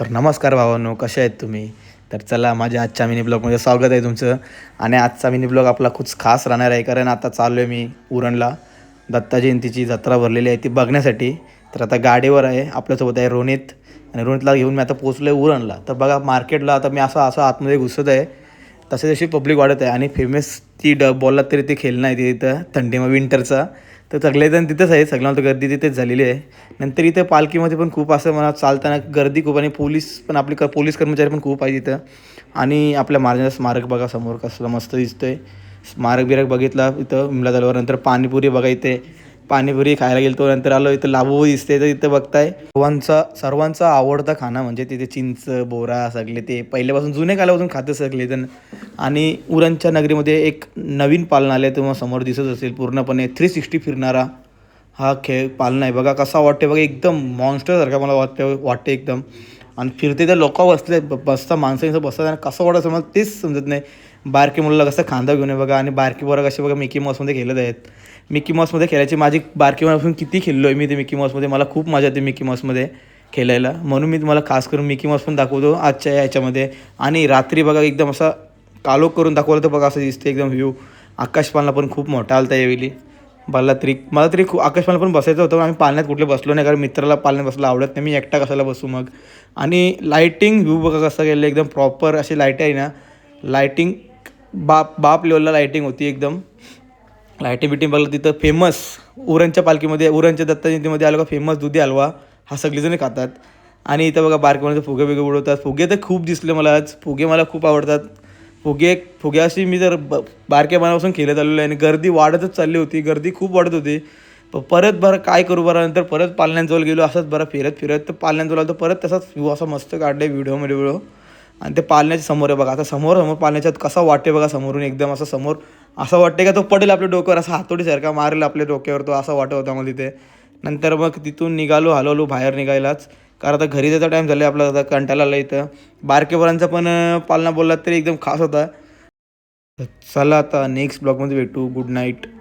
तर नमस्कार भावांनो कसे आहेत तुम्ही? तर चला माझ्या आजच्या मिनी ब्लॉगमध्ये स्वागत आहे तुमचं. आणि आजचा मिनी ब्लॉग आपला खूप खास राहणार आहे कारण आता चाललो आहे मी उरणला. दत्ता जयंतीची जत्रा भरलेली आहे ती बघण्यासाठी. तर आता गाडीवर आहे आपल्यासोबत आहे रोनित. आणि रोनितला घेऊन मी आता पोचलो आहे उरणला. तर बघा मार्केटला आता मी असं असं आतमध्ये घुसत आहे. तसे जशी पब्लिक वाढत आहे आणि फेमस ती ड बोललात तरी ते खेळणं आहे तिथं थंडीमध्ये विंटरचा तर सगळेजण तिथंच आहे सगळ्यांना तर गर्दी तिथेच झालेली आहे. नंतर इथं पालखीमध्ये पण खूप असं मला चालताना गर्दी खूप आणि पोलीस पण आपले क पोलीस कर्मचारी पण खूप आहे तिथं आणि आपल्या महाराजांचं स्मारक बघा समोर कसलं मस्त दिसतं आहे स्मारक बिरक बघितला इथं विमला झाल्यावर नंतर पाणीपुरी बघा इथे. पाणीपुरी खायला गेलो नंतर आलो इथं लाबू दिसते तर इथं बघताय. सर्वांचा सर्वांचा आवडता खाना म्हणजे तिथे चिंच बोरा सगळे ते पहिल्यापासून जुने कालापासून खातं सगळे जण. आणि उरणच्या नगरीमध्ये एक नवीन पालनालय तुम्हाला समोर दिसत असेल पूर्णपणे थ्री सिक्स्टी फिरणारा हा खेळ पालना आहे. बघा कसा वाटते बघा एकदम मॉन्स्टरसारखा मला वाटतं वाटते एकदम. आणि फिरते त्या लोक बसले बसता माणसं इथं बसतात आणि कसं वाटायचं मला तेच समजत नाही. बारकी मुलाला कसं खांदा घेऊन बघा आणि बारकी बरं कसे बघा मिकी मॉसमध्ये खेळत आहेत. मिकी माऊसमध्ये खेळायची माझी बारकी मॉसून किती खेळलो आहे मी ते मिकी माऊसमध्ये. मला खूप मजा येते मिकी माऊसमध्ये खेळायला. म्हणून मी तुम्हाला खास करून मिकी माऊस पण दाखवतो आजच्या याच्यामध्ये आणि रात्री बघा एकदम असा कालो करून दाखवलं तर बघा असं दिसते एकदम व्ह्यू आकाशपालना पण खूप मोठा आलता यावेळी. मला तरी मला तरी खूप आकाशपालना पण बसायचं होतं आम्ही पाण्यात कुठले बसलो नाही कारण मित्राला पालण्यात बसला आवडत नाही. मी एकटा कशाला बसू मग? आणि लायटिंग व्ह्यू बघा कसं गेलं एकदम प्रॉपर अशी लाइट आहे ना. लायटिंग बाप बाप लेवलला लायटिंग होती एकदम. लायटिंग बिटिंग बघलं तिथं फेमस उरणच्या पालखीमध्ये उरणच्या दत्ता जयंतीमध्ये आलो का फेमस दुधी हलवा हा सगळेजण खातात. आणि इथं बघा बारकीमध्ये फुगे बिगे उडवतात फुगे तर खूप दिसले मला आज. फुगे मला खूप आवडतात. फुगे फुग्याशी मी जर ब बारक्यापणापासून खेळत आलेलो आहे आणि गर्दी वाढतच चालली होती गर्दी खूप वाढत होती प- परत बरं काय करू बरं नंतर परत पालण्यांजवळ गेलो असंच बरं फिरत फिरत तर पालण्यांजवळ आलो तर परत तसाच व्ह्यू असा मस्त काढले व्हिडिओमध्ये व्हिडिओ आणि ते पालण्याच्या समोर आहे बघा आता समोर समोर पालण्याच्यात कसा वाटते बघा समोरून एकदम असं समोर असं वाटते का तो पडेल आपल्या डोक्यावर असा हातोडीसारखा मारेल आपल्या डोक्यावर तो असं वाटत होता मला तिथे. नंतर मग तिथून निघालो हलवलो बाहेर निघायलाच. कारण आता घरी जायचा टाईम झाला आपला आता कंटाळा आला इथं. बारकेवरांचा पण पालना बोललात तरी एकदम खास होता. चला आता नेक्स्ट ब्लॉगमध्ये भेटू. Good night